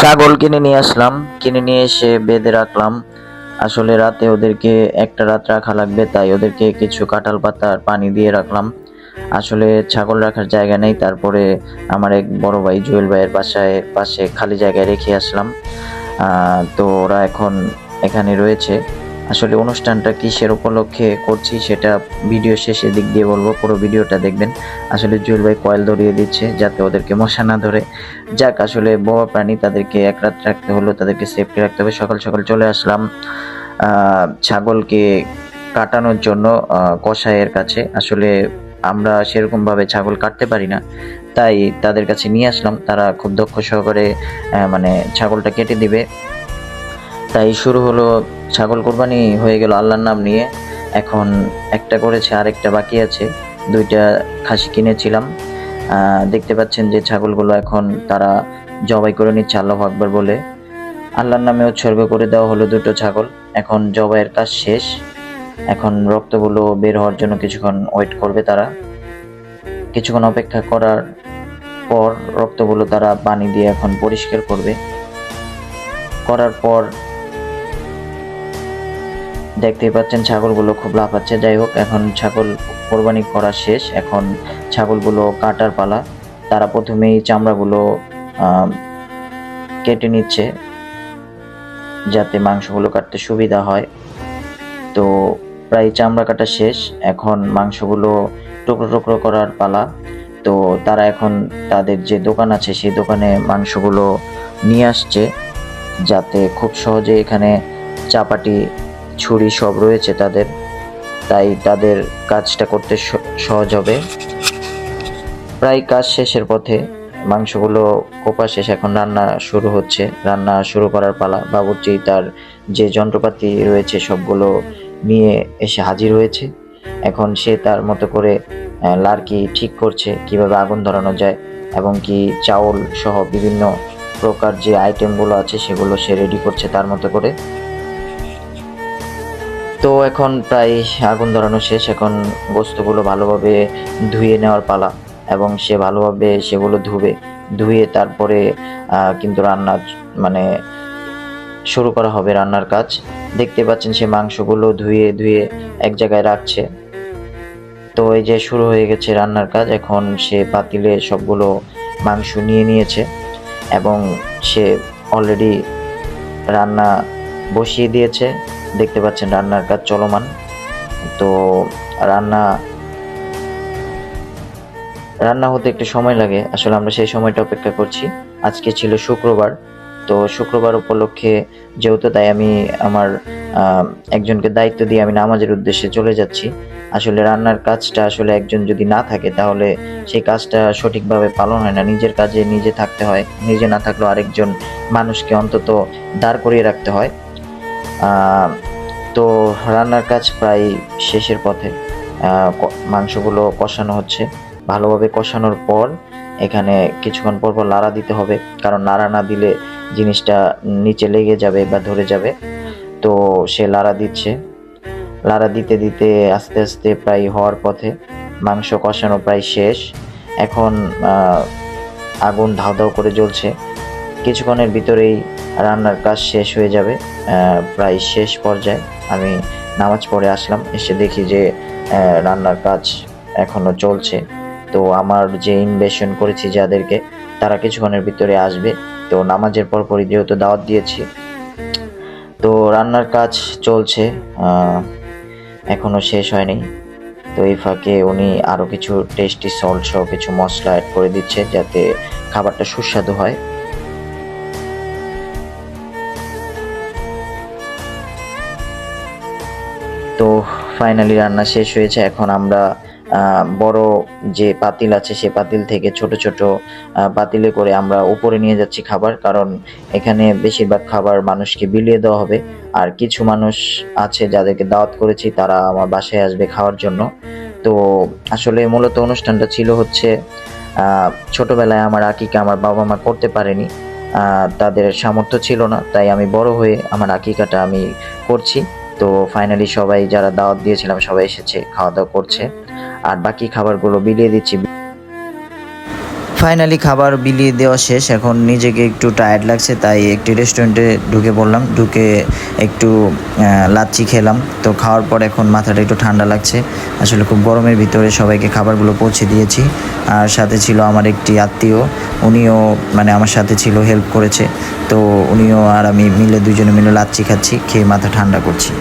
ছাগল কিনে নিয়ে আসলাম। কিনে নিয়ে এসে বেঁধে রাখলাম। আসলে রাতে ওদেরকে একটা রাত রাখা লাগবে, তাই ওদেরকে কিছু কাঁঠাল পাতার পানি দিয়ে রাখলাম। আসলে ছাগল রাখার জায়গা নেই, তারপরে আমার এক বড় ভাই জুয়েল ভাইয়ের বাসায়, পাশে খালি জায়গায় রেখে আসলাম। তো ওরা এখন এখানে রয়েছে। আসলে অনুষ্ঠানটা কিসের উপলক্ষে করছি সেটা ভিডিও শেষে দিক দিয়ে বলব, পুরো ভিডিওটা দেখবেন। আসলে জুয়েল ভাই কয়েল ধরিয়ে দিচ্ছে যাতে ওদেরকে মশা না ধরে। যাক, আসলে বড় প্রাণী তাদেরকে এক রাত রাখতে হলো, তাদেরকে সেফটি রাখতে হবে। সকাল সকাল চলে আসলাম ছাগলকে কাটানোর জন্য কসাইয়ের কাছে। আসলে আমরা সেরকম ভাবে ছাগল কাটতে পারি না, তাই তাদের কাছে নিয়ে আসলাম। তারা খুব দক্ষ সহকারে মানে ছাগলটা কেটে দিবে। তাই শুরু হলো ছাগল কোরবানি, হয়ে গেল আল্লাহর নাম নিয়ে। এখন একটা করেছে, আরেকটা বাকি আছে। দুইটা খাসি কিনেছিলাম। দেখতে পাচ্ছেন যে ছাগলগুলো এখন তারা জবাই করে নিচ্ছে আল্লাহ আকবর বলে। আল্লাহর নামে উৎসর্গ করে দেওয়া হলো দুটো ছাগল। এখন জবাইয়ের কাজ শেষ। এখন রক্তগুলো বের হওয়ার জন্য কিছুক্ষণ ওয়েট করবে তারা। কিছুক্ষণ অপেক্ষা করার পর রক্তগুলো তারা পানি দিয়ে এখন পরিষ্কার করবে। করার পর দেখতেই পাচ্ছেন ছাগলগুলো খুব লাফাচ্ছে। যাই হোক, এখন ছাগল কোরবানি করা শেষ। এখন ছাগলগুলো কাটার পালা। তারা প্রথমেই চামড়াগুলো কেটে নিচ্ছে যাতে মাংসগুলো কাটতে সুবিধা হয়। তো প্রায় চামড়া কাটা শেষ। এখন মাংসগুলো টুকরো টুকরো করার পালা। তো তারা এখন তাদের যে দোকান আছে, সেই দোকানে মাংসগুলো নিয়ে আসছে যাতে খুব সহজে এখানে চাপাটি ছুরি সব রয়েছে তাদের, তাই তাদের কাজটা করতে সহজ হবে। প্রায় কাজ শেষের পথে মাংসগুলো কোপা শেষ, এখন রান্না শুরু হচ্ছে। রান্না শুরু করার পালা বাবুর্চি তার যে যন্ত্রপাতি রয়েছে সবগুলো নিয়ে এসে হাজির হয়েছে। এখন সে তার মতো করে লার্কি ঠিক করছে কীভাবে আগুন ধরানো যায় এবং কি চাউল সহ বিভিন্ন প্রকার যে আইটেমগুলো আছে সেগুলো সে রেডি করছে তার মতো করে। তো এখন প্রায় আগুন ধরানো শেষ। এখন বস্তুগুলো ভালোভাবে ধুয়ে নেওয়ার পালা এবং সে ভালোভাবে সেগুলো ধুবে। ধুয়ে তারপরে কিন্তু রান্না মানে শুরু করা হবে রান্নার কাজ। দেখতে পাচ্ছেন সে মাংসগুলো ধুয়ে ধুয়ে এক জায়গায় রাখছে। তো এই যে শুরু হয়ে গেছে রান্নার কাজ। এখন সে পাতিলে সবগুলো মাংস নিয়ে নিয়েছে এবং সে অলরেডি রান্না বসিয়ে দিয়েছে। দেখতে পাচ্ছেন রান্নার কাজ চলমান। তো রান্না রান্না হতে একটু সময় লাগে। আসলে আমরা সেই সময়টা অপেক্ষা করছি। আজকে ছিল শুক্রবার। তো শুক্রবার উপলক্ষে যেহেতু তাই আমি আমার একজনকে দায়িত্ব দিয়ে আমি নামাজের উদ্দেশ্যে চলে যাচ্ছি। আসলে রান্নার কাজটা আসলে একজন যদি না থাকে, তাহলে সেই কাজটা সঠিকভাবে পালন হয় না। নিজের কাজে নিজে থাকতে হয়। নিজে না থাকলেও আরেকজন মানুষকে অন্তত দাঁড় করিয়ে রাখতে হয়। তো রান্নার কাজ প্রায় শেষের পথে। মাংসগুলো কষানো হচ্ছে। ভালোভাবে কষানোর পর এখানে কিছুক্ষণ পর পর লাড়া দিতে হবে। কারণ নাড়া না দিলে জিনিসটা নিচে লেগে যাবে বা ধরে যাবে। তো সে লাড়া দিচ্ছে। লাড়া দিতে দিতে আস্তে আস্তে প্রায় হওয়ার পথে মাংস কষানো প্রায় শেষ। এখন আগুন ধাও ধাও করে জ্বলছে। কিছুক্ষণের ভিতরেই রান্নার কাজ শেষ হয়ে যাবে প্রায় শেষ পর্যায়ে। আমি নামাজ পড়ে আসলাম এসে দেখি যে রান্নার কাজ এখনও চলছে। তো আমার যে ইনভেশন করেছি যাদেরকে তারা কিছুক্ষণের ভিতরে আসবে। তো নামাজের পর পরই যেহেতু দাওয়াত দিয়েছি তো রান্নার কাজ চলছে আহ, এখনও শেষ হয়নি। তো এই ফাঁকে উনি আরও কিছু টেস্টি সল্ট সহ কিছু মশলা অ্যাড করে দিচ্ছে যাতে খাবারটা সুস্বাদু হয়। তো ফাইনালি রান্না শেষ হয়েছে। এখন আমরা বড় যে পাতিল আছে সে পাতিল থেকে ছোট ছোট পাতিলে করে আমরা উপরে নিয়ে যাচ্ছি খাবার। কারণ এখানে বেশিরভাগ খাবার মানুষকে বিলিয়ে দেওয়া হবে। আর কিছু মানুষ আছে যাদেরকে দাওয়াত করেছি, তারা আমার বাসায় আসবে খাওয়ার জন্য। তো আসলে মূলত অনুষ্ঠানটা ছিল হচ্ছে ছোটবেলায় আমার আকিকা আমার বাবা মা করতে পারেনি। তাদের সামর্থ্য ছিল না, তাই আমি বড় হয়ে আমার আকিকাটা আমি করছি। তো ফাইনালি সবাই যারা দাওয়াত দিয়েছিলাম, সবাই এসেছে খাওয়া দাওয়া করছে। আর বাকি খাবারগুলো বিলিয়ে দিচ্ছি। ফাইনালি খাবার বিলিয়ে দেওয়া শেষ। এখন নিজেকে একটু টায়ার্ড লাগছে, তাই একটি রেস্টুরেন্টে ঢুকে পড়লাম। ঢুকে একটু লাচ্ছি খেলাম। তো খাওয়ার পর এখন মাথাটা একটু ঠান্ডা লাগছে। আসলে খুব গরমের ভিতরে সবাইকে খাবারগুলো পৌঁছে দিয়েছি। আর সাথে ছিল আমার একটি আত্মীয়। উনিও মানে আমার সাথে ছিল হেল্প করেছে। তো উনিও আর আমি মিলে দুজনে মিলে লাচ্ছি খাচ্ছি, খেয়ে মাথা ঠান্ডা করছি।